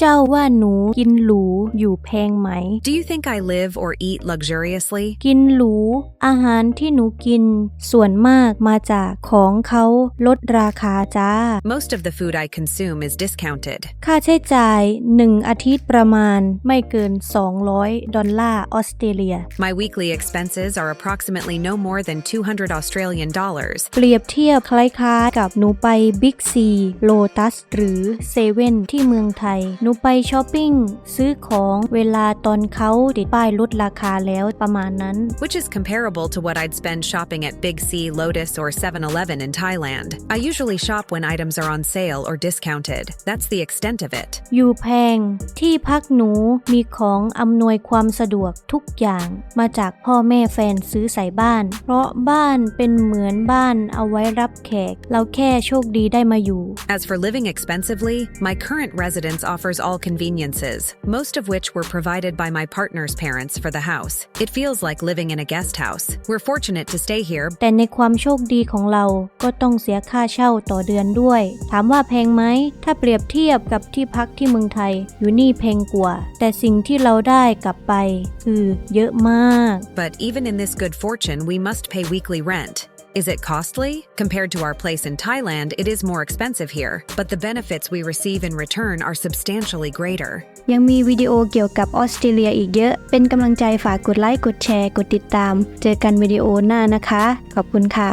เจ้าว่าหนูกินหรูอยู่แพงไหม Do you think I live or eat luxuriously? กินหรูอาหารที่หนูกิน ส่วนมากมาจากของเขาลดราคาจ้า Most of the food I consume is discounted. ค่าใช้จ่ายหนึ่งอาทิตย์ประมาณไม่เกิน 200 ดอลลาร์ออสเตรเลีย My weekly expenses are approximately no more than 200 Australian dollars. เปรียบเทียบคล้ายๆกับหนูไปบิ๊กซีโลตัสหรือเซเว่นที่เมืองไทยหนูไปช้อปปิ้งซื้อของเวลาตอนเขาติดป้ายลดราคาแล้วประมาณนั้น which is comparable to what I'd spend shopping at Big C, Lotus, or 7 Eleven in Thailand. I usually shop when items are on sale or discounted. That's the extent of it. อยู่แพง ที่พักหนูมีของอำนวยความสะดวกทุกอย่างมาจากพ่อแม่แฟนซื้อใส่บ้าน เพราะบ้านเป็นเหมือนบ้านเอาไว้รับแขก เราแค่โชคดีได้มาอยู่ As for living expensively, my current residence offers all conveniences, most of which were provided by my partner's parents for the house. It feels like living in a guest house. We're fortunate to stay here, แต่ในความโชคดีของเราก็ต้องเสียค่าเช่าต่อเดือนด้วย ถามว่าแพงไหม ถ้าเปรียบเทียบกับที่พักที่เมืองไทย อยู่นี่แพงกว่า แต่สิ่งที่เราได้กลับไป คือเยอะมาก but even in this good fortune, we must pay weekly rent. Is it costly? Compared to our place in Thailand, it is more expensive here, but the benefits we receive in return are substantially greater. ยังมีวิดีโอเกี่ยวกับออสเตรเลียอีกเยอะ เป็นกำลังใจฝากกดไลค์ กดแชร์ กดติดตาม เจอกันวิดีโอหน้านะคะ ขอบคุณค่ะ